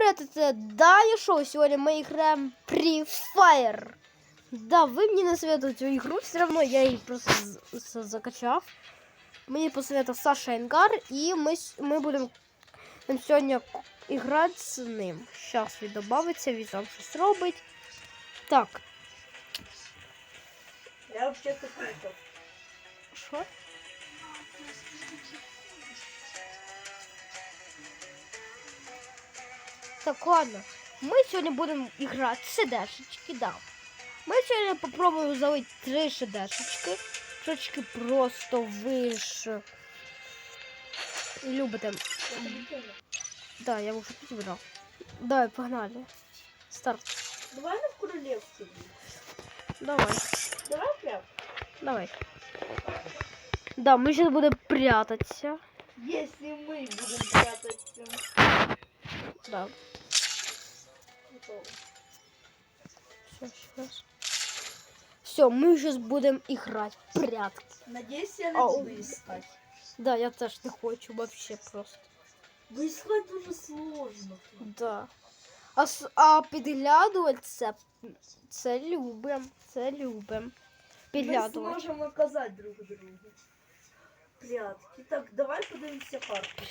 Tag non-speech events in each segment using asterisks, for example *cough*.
привет, это Даня Шоу. Сегодня мы играем Free Fire. Да, вы мне не советуете игру, все равно я ее просто з- з- закачав. Мені посоветував Саша Енгар, і ми, с- ми будемо сьогодні грати з ним. Зараз він додається, він там щось робить. Так, Я вообще-то круто. Так, ладно. Мы сегодня будем играть в СДшечки, да. Мы сегодня попробуем залить три СДшечки. Трошечки просто выше. Любите. Да, я уже підібрав. Давай, погнали. Старт. Давай на в королевстве. Давай, Давай прям. давай. Да, мы сейчас будем прятаться. Если мы будем прятаться. Да. Все, сейчас. Все, мы сейчас будем играть в прятки. Надеюсь, я не Ау. буду искать. Да, я теж не хочу вообще просто. Бо искать дуже сложно. Да. А, с- а підглядувати це, це любим. Це любим. Мы Підглядувати. сможем оказать друг другу. Прятки. Так, давай подивимося карту.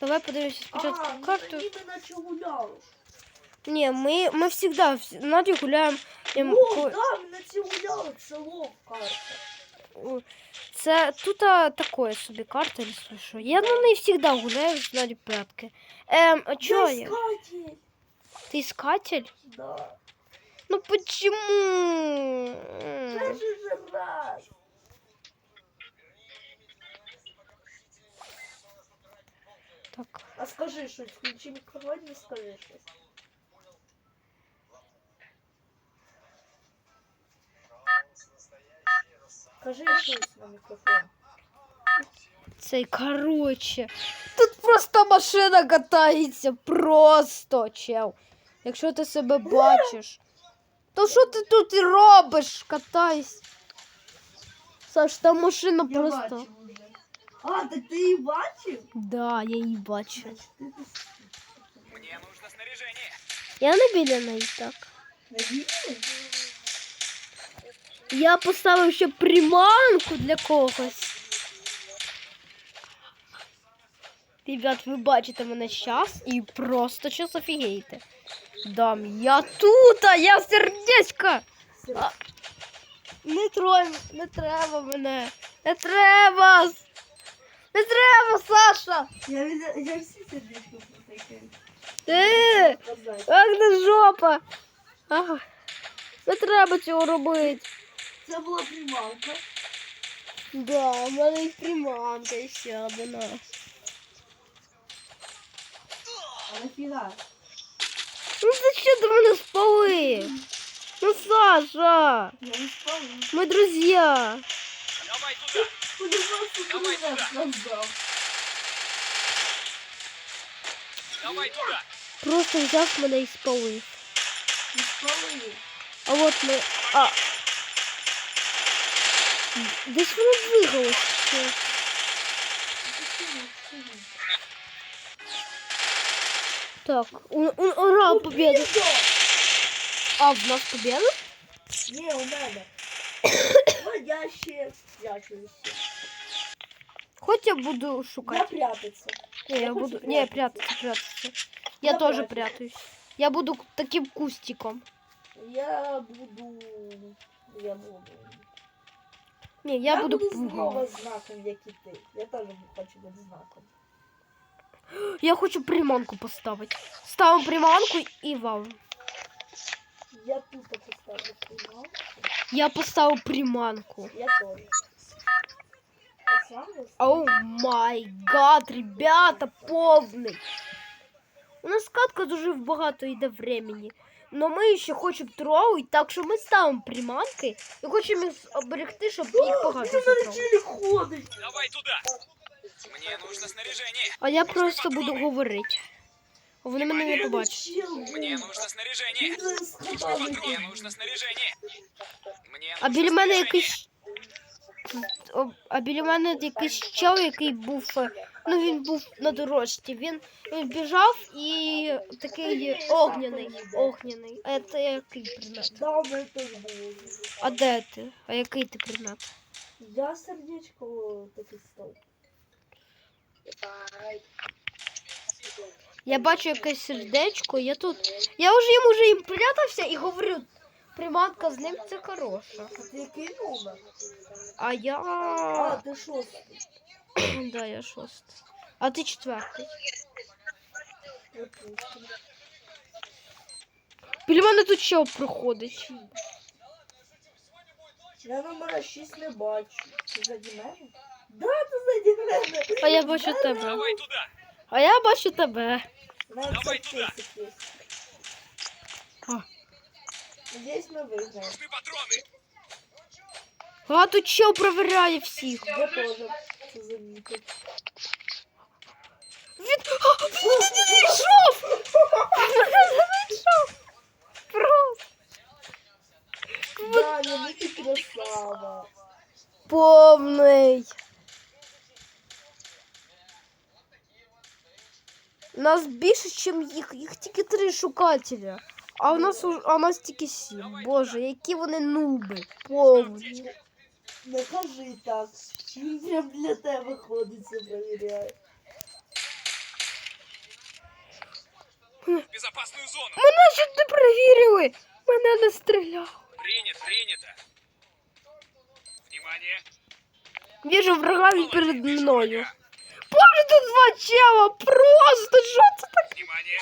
Давай подивимося А, спочатку ну карту. тоді ми наче гуляли. Ні, ми, ми завжди вс- Наді гуляємо. ем, О, ко- да, ми наче гуляли. Це лов карта. о, Це тут а, такое собі карта, якщо що. Я на неї завжди гуляю з Наді прятки. Ем, а чого Я я? искатель. Ти іскатель? Да. Ну почему? М. Перший же раз. Так. А скажи щось, включи мікрофон і скажи щось. Скажи щось на мікрофон. Цей, короче. Тут просто машина катається. Просто, чел. Якщо ти себе бачиш. То що ти тут і робиш? Катайся. Саш, там машина Я просто. бачив уже. А, так ти її бачив? Да, я її бачу. Значить, ти тут Мне нужно снаряжение. Я не біля неї так. на відео? Я поставив ще приманку для когось. Ребят, ви бачите мене зараз і просто щас офігієте. Дам, я тут, а я сердечко. А, Не трой, не треба мене. Не треба. Не треба, Саша. Я, я всі сердечко. Ти, Показати. ах не жопа. Ах, не треба цього робити. Це була приманка. Да, у мене і приманка і ще одна. А нафіга? Ну ти що ти мене спалив? Ну, Саша, Я не спалив. ми друзі. Давай туда. Полюбався Давай кулемет сюда. роздав. Давай туда. Просто взяв мене і спалив. Не спалив. А от ми. А. Десь воно двигалось. Так, у, у, ура, победа. А, в нас победа? Ні, у мене. Ну, я ще прячуся. Хоч я буду Я шукати. прятаться. Не, я я буду. Не, прятаться, прятаться. Я, Я тоже прячусь. прятаюсь. Я буду таким кустиком. Я буду... Я буду... Не, я, буду. знову знаком, як і ти. Я теж хочу бути знаком. *gasps* Я хочу приманку поставити. Ставимо приманку і вау. Я тут поставлю приманку. Я поставив приманку. Я теж. А я Оу май гад, ребята, повний. У нас катка дуже багато йде времени. Но ми ще хочемо тролити, так що ми ставимо приманки і хочемо їх оберегти, щоб їх багато ходить. Давай туди. Мне нужно снаряжение. А я просто буду говорити. Вони мене не побачать. Мені Мне нужно снаряжение. Мені нужно снаряжение. А біля мене якийсь А біля мене якийсь чел, який був. е, Ну він був на дорожці. Він, він біжав і такий огняний. Огняний. А це який предмет? А де ти? А який ти предмет? Я сердечко таке став. Я бачу якесь сердечко, я тут. Я вже йому вже їм прятався і говорю, приманка з ним це хороша. А ти який номер? А я. А, ти шостий. *clears throat* да, я шостий. А ти четвертий. Допустим. Біля мене тут ще проходить. Я номера 6 не бачу. Ти заді мене? Да, ти заді мене. А я бачу тебе. Давай туда. А я бачу тебе. На Давай це Надіюсь, ми виграємо. Нужны патроны. А тут чел провіряє всіх. Я теж це замітив. Він. А, він мене знайшов! Він мене знайшов! Просто. Даня, ну ти красава. Повний. Нас більше, ніж їх. Їх тільки три шукателя. А у нас уж- а у нас тільки сім. Боже, які вони нуби. Повні. Не кажи так. Він прям для тебе ходить, це перевіряє. Безопасную зону. Мене ще не перевірили. Мене не стріляли. Принято, принято. Внимание. Віжу врага він перед мною. Боже, тут два чела. Просто що це так? Внимание.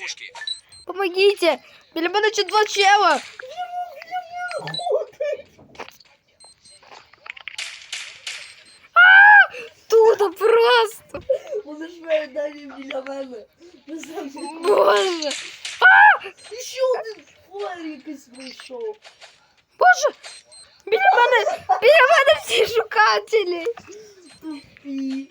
пушки. Помогите. Біля мене ще два чела. Тут просто. Вони ж мене Дані біля мене. Не знаю, як- Боже. І ще один флер якийсь вийшов. Боже. Біля мене, біля мене всі шукателі. Тупі.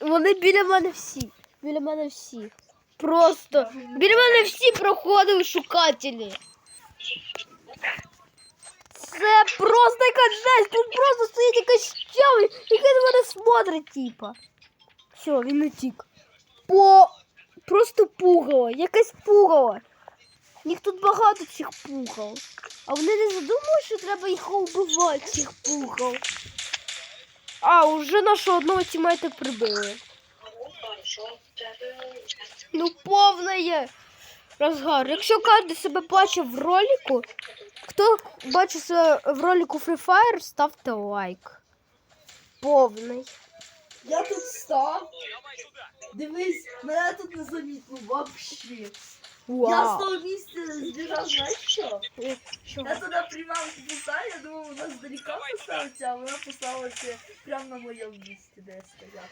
Вони біля мене всі. Біля мене всі. Просто. Біля мене всі проходили шукателі. Це просто яка жесть. Тут просто стоїть якась чел, який на мене смотрить, типа. Все, він утік. По. Просто пугало. Якесь пугало. Їх тут багато цих пугал. А вони не задумали, що треба їх вбивати, цих пугал. А, уже нашого одного тімейта прибили. Ну, повне розгар. Якщо кожен себе бачив в ролику, хто бачив себе в ролику Free Fire, ставте лайк. Повний. Я тут став. Дивись, мене тут не замітно вообще. Я з того місця збіжав, знаєш що? Що? Я туди приманку поставила, я думав, вона туди. поставиться, а вона поставилася прямо на моєму місці, де я стояв.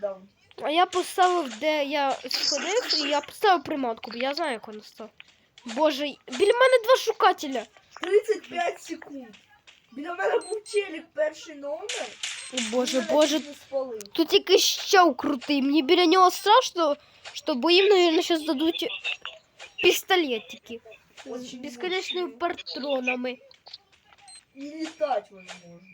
Да. А я поставив, де я сходив, і я поставив приманку, бо я знаю, як вона став. Боже, біля мене два шукателя. 35 секунд. Біля мене був челік перший номер. О, Боже, Він мене боже, чуть не спалив. Тут якийсь щел крутий. Мені біля нього страшно, що бо їм, наверное, зараз дадуть пістолетики з Очень безконечними патронами. І літати возможно.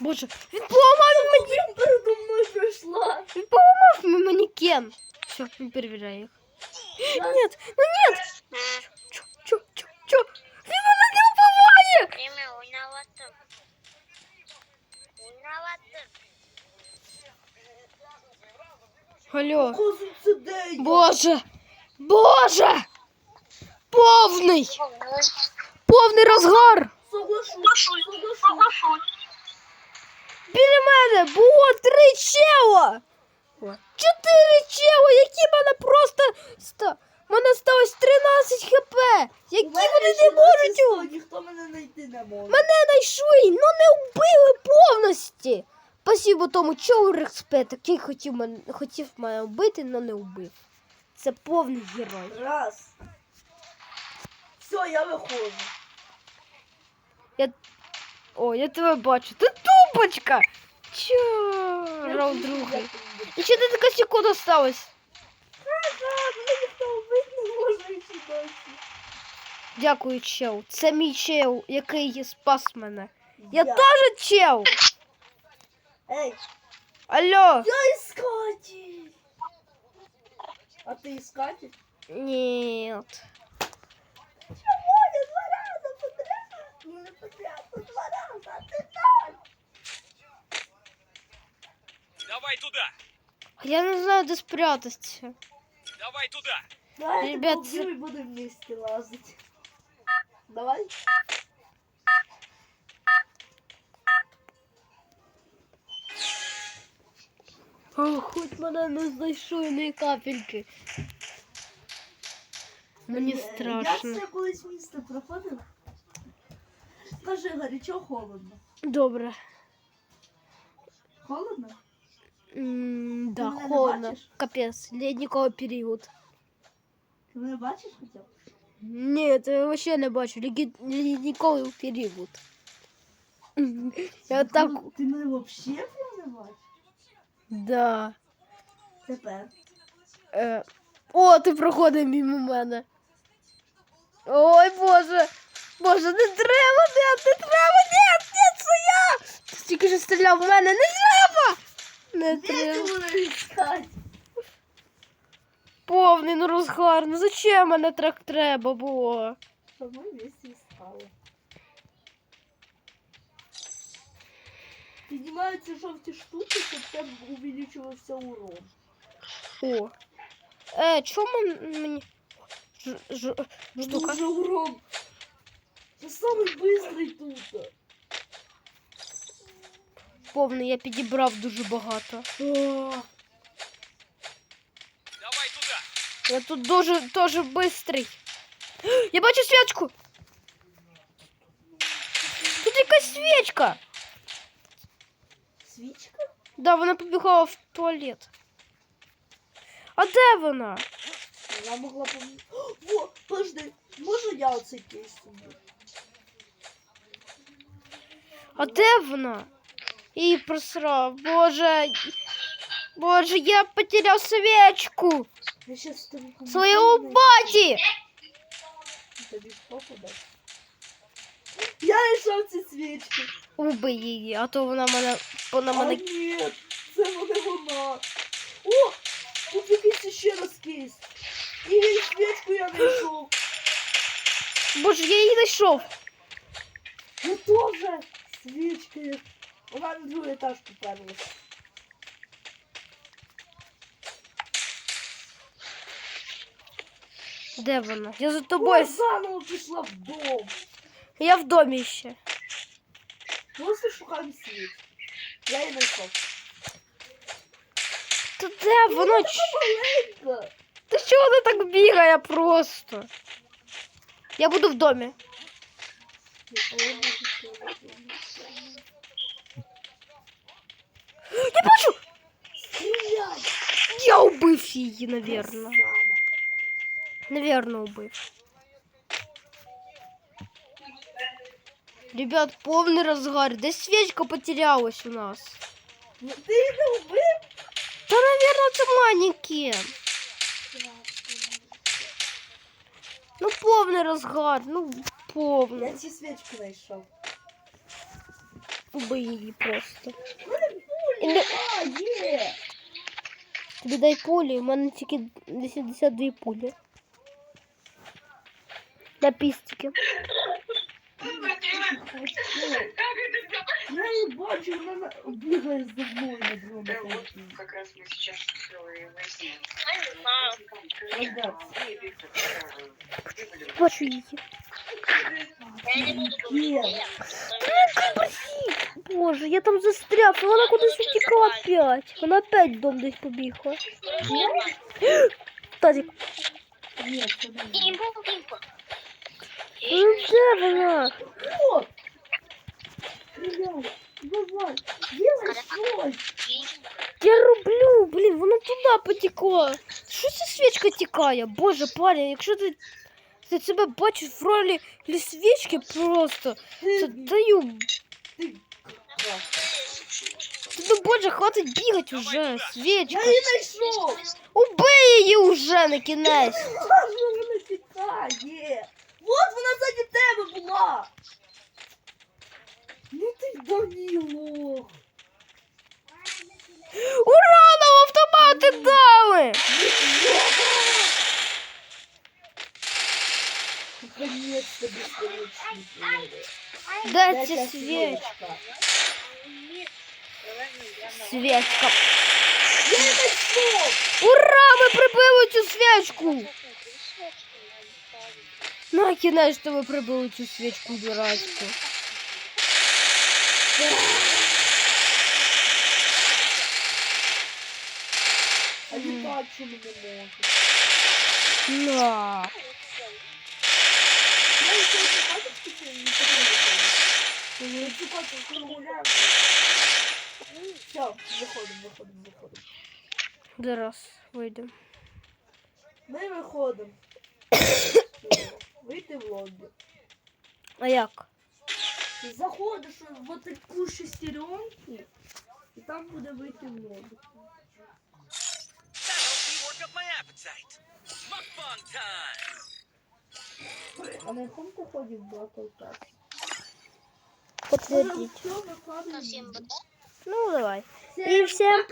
Боже, він поламав мені, Він передо мною пройшла. він поламав мій манікен. Все, він перевіряє їх. Нет, ну нет! Чо, чо, чо, чо? Він мене не вбиває! Время виноватым. Виноватым. Алло. Оказується, де я? Боже! Боже! Повний! Повний розгар! Соглашусь, соглашусь. Біля мене було три чела! Чотири чела, які мене просто ста. Мене сталося 13 хп! Які мене вони не можуть! Ніхто мене знайти не може. Мене знайшли, ну не вбили повністю! Спасибо тому чолу респект, який хотів мене, хотів мене вбити, але не вбив. Це повний герой. Раз. Все, я виходжу. О, я тебе бачу. Ти тупочка! Чо? Раунд Я другий. тут І ще не така секунда осталась. Ага, мене ніхто вбити не може і ще досі. Дякую, чел. Це мій чел, який спас мене. Я теж чел. Эй, Алло. я искатель! А ты искатель? Нет. туда. Я не знаю, де спрятатися. Давай туда. Давай, Ребят, Ребят, и будем вместе лазать. Давай. О, хоч мене не знайшли ні капельки. Мені Е, страшно. Я це колись місто проходила. Скажи, гарячо холодно. Добре. Холодно? М, да, Ти мене не холодно. бачиш? Капець, ледниковий період. Ти мене бачиш хоча б? Ні, я вообще не бачу. Леді- Ледниковий період. М, Я Ти так. мене- Ти мене взагалі прям не бачиш? Да. Тепер. Е, О, ти проходив мимо мене. Ой, Боже. Боже, не треба, не, не треба, ні, ні, це я. Ти стільки ж стріляв в мене, не треба. Де треба. Повний ну розгар. Ну зачем мене так треба було? Щоб ми вместе іскали. Піднімаються жовті штуки, щоб там увеличувався урон. О. Е, чому мені. Ж, ж, штука. Дуже урон. Це самий бистрий тут. Повний, я підібрав дуже багато. О, Давай туда. Я тут дуже дуже бистрий. Я бачу свічку. Тут якась свічка. Свічка? Да, вона побігла в туалет. А де вона? Вона могла помі... Во, подожди, можна я оцей кейс собі? А де вона? І просрав. Боже. Боже, я потеряв свічку. Я щас тобі помогу. Своєго баті. Тобі що подати? Я знайшов ці свічки. Убий її, а то вона мене. Вона А мене. ні, це не вона. О, тут якийсь ще раз кейс. І свічку я знайшов. Боже, я її знайшов. Я теж свічки. Вона на другий етаж поперлась. Де вона? Я за Ой, тобою. заново пішла в дом. Я в домі ще. Просто шукаємо світ. Я її знайшов. Та де воно? Ч- Маленька. Та чого вона так бігає просто? Я буду в домі. Я бачу! Стріляй! Я убив її, навірно. Красава. Навірно, убив. Ребят, повний розгар. Десь свічка потерялась у нас. Ну, Ти не вбив? Та, навірно, це манікен. Ну, повний розгар, ну, повний. Я ці свічку знайшов. Убий її просто. Ну, Не- А, є! Тобі дай пулі, у мене тільки 82 пулі. На пістики. Я її бачу, вона бігає за мною на другому Да вот поверсі. как раз мы сейчас все и выясним. Ребят, Бачу її. Я не буду Є. говорить. Боже, я там застряв, вона кудись утекла опять. Вона опять в дом десь побігла. Тазик, Ні, це не вона. Пимпу, пимпу. ну де вона? О! Стріляй! Давай! Делай щось! Я роблю, блін, вона туди потекла. Що ця свічка тікає? Боже, парень, якщо ти, ти себе бачиш в ролі лі свічки просто, то Ти, даю. ти, крах. Ти, ну, боже, хватить бігати вже, свічка. Я її знайшов! Убий її уже на кінець. Аж вона тікає! Вот вона ззаді тебе була! Ну ти Даніло! Ура! Нам автомати дали! *laughs* на- Свічка. Я не знайшов! Ура! Ми прибили цю свічку! Слухай, ти свічку не ставиш. Ну, кінець, що ви прибили цю свічку дурацьку. А літати чому не можу? На. Я ще не бачу, що не Все, виходимо, виходимо, виходимо. Зараз вийдемо. Ми виходимо. Вийти в лобі. А як? Ти заходиш в таку шестеренку, і там буде вийти в лобі. That helped me work up my appetite. Mukbang time. А на якому ти ходив в Battle Pass? Підтвердіть. Все, викладаємо. Всім буде. Ну, давай. І всім